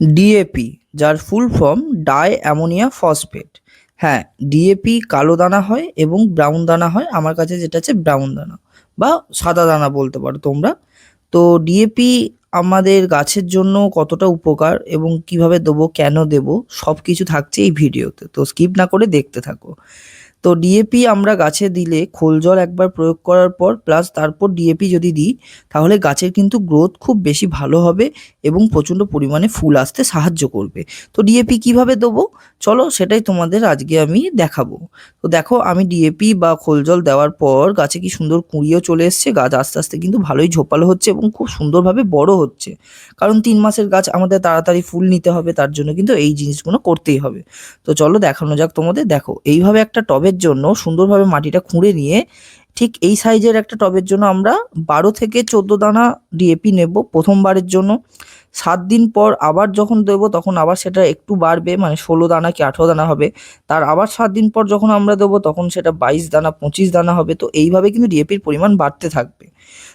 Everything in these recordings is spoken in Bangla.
ডিএপি যার full form di ammonia phosphate হ্যাঁ ডিএপি কালো দানা হয় এবং ব্রাউন দানা হয়। আমার কাছে যেটা আছে ব্রাউন দানা বা সাদা দানা বলতে পারো তোমরা। তো ডিএপি আমাদের গাছের জন্য কতটা উপকার এবং কীভাবে দেবো, কেন দেবো সব কিছু থাকছে এই ভিডিওতে। তো স্কিপ না করে দেখতে থাকো। তো ডিএপি আমরা গাছে দিলে খোল জল একবার প্রয়োগ করার পর প্লাস তারপর ডিএপি যদি দিই, তাহলে গাছের কিন্তু গ্রোথ খুব বেশি ভালো হবে এবং প্রচণ্ড পরিমাণে ফুল আসতে সাহায্য করবে। তো ডিএপি কীভাবে দেবো? চলো সেটাই তোমাদের আজকে আমি দেখাবো। তো দেখো, আমি ডিএপি বা খোল জল দেওয়ার পর গাছে কি সুন্দর কুঁড়িও চলে এসছে। গাছ আস্তে আস্তে কিন্তু ভালোই ঝোপালো হচ্ছে এবং খুব সুন্দরভাবে বড় হচ্ছে। কারণ তিন মাসের গাছ আমাদের তাড়াতাড়ি ফুল নিতে হবে, তার জন্য কিন্তু এই জিনিসগুলো করতেই হবে। তো চলো দেখানো যাক তোমাদের। দেখো, এইভাবে একটা টবের জন্য সুন্দরভাবে মাটিটা খুঁড়ে নিয়ে ঠিক এই সাইজের একটা টবের জন্য আমরা বারো থেকে চোদ্দ দানা ডিএপি নেব প্রথমবারের জন্য। সাত দিন পর আবার যখন দেবো তখন আবার সেটা একটু বাড়বে মানে ষোলো দানা কি আঠেরো দানা হবে। তার আবার সাত দিন পর যখন আমরা দেবো তখন সেটা বাইশ দানা, পঁচিশ দানা হবে। তো এইভাবে কিন্তু ডিএপির পরিমাণ বাড়তে থাকবে।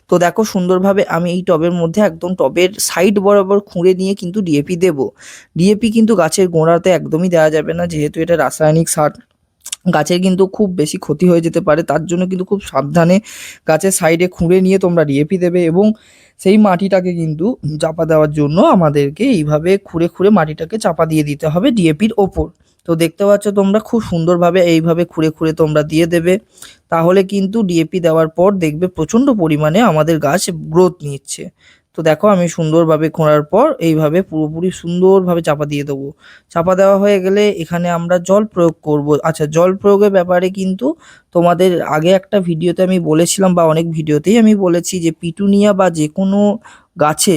তো দেখো সুন্দরভাবে আমি এই টবের মধ্যে একদম টবের সাইড বরাবর খুঁড়ে নিয়ে কিন্তু ডিএপি দেবো। ডিএপি কিন্তু গাছের গোড়াতে একদমই দেওয়া যাবে না, যেহেতু এটা রাসায়নিক সার। গাছের কিন্তু খুব বেশি ক্ষতি হয়ে যেতে পারে। তার জন্য কিন্তু খুব সাবধানে গাছের সাইডে খুঁড়ে নিয়ে তোমরা ডিএপি দেবে এবং সেই মাটিটাকে কিন্তু চাপা দেওয়ার জন্য আমাদেরকে এইভাবে খুঁড়ে খুঁড়ে মাটিটাকে চাপা দিয়ে দিতে হবে ডিএপির ওপর। তো দেখতে পাচ্ছ তোমরা খুব সুন্দরভাবে এইভাবে খুঁড়ে খুঁড়ে তোমরা দিয়ে দেবে। তাহলে কিন্তু ডিএপি দেওয়ার পর দেখবে প্রচণ্ড পরিমাণে আমাদের গাছ গ্রোথ নিচ্ছে। তো দেখো আমি সুন্দরভাবে খোঁড়ার পর এইভাবে পুরোপুরি সুন্দরভাবে চাপা দিয়ে দেবো। চাপা দেওয়া হয়ে গেলে এখানে আমরা জল প্রয়োগ করব। আচ্ছা জল প্রয়োগের ব্যাপারে কিন্তু তোমাদের আগে একটা ভিডিওতে আমি বলেছিলাম বা অনেক ভিডিওতেই আমি বলেছি যে পিটুনিয়া বা যে কোনো গাছে,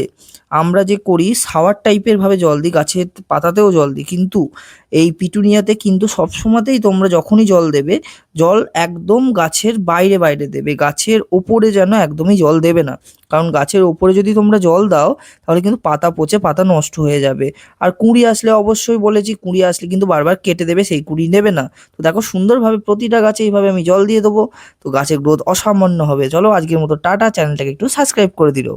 আমরা যে করি সাওয়ার টাইপের ভাবে জল দিই গাছের পাতাতেও জল দিই। কিন্তু এই পিটুনিয়াতে কিন্তু সবসময়তেই তোমরা যখনই জল দেবে, জল একদম গাছের বাইরে বাইরে দেবে। গাছের ওপরে যেন একদমই জল দেবে না। কারণ গাছের ওপরে যদি তোমরা জল দাও, তাহলে কিন্তু পাতা পচে, পাতা নষ্ট হয়ে যাবে। আর কুঁড়ি আসলে অবশ্যই বলেছি, কুঁড়ি আসলে কিন্তু বারবার কেটে দেবে, সেই কুঁড়ি নেবে না। তো দেখো সুন্দরভাবে প্রতিটা গাছে এইভাবে আমি জল দিয়ে দেবো। তো গাছের গ্রোথ অসামান্য হবে। চলো আজকের মতো টাটা, চ্যানেলটাকে একটু সাবস্ক্রাইব করে দিলো।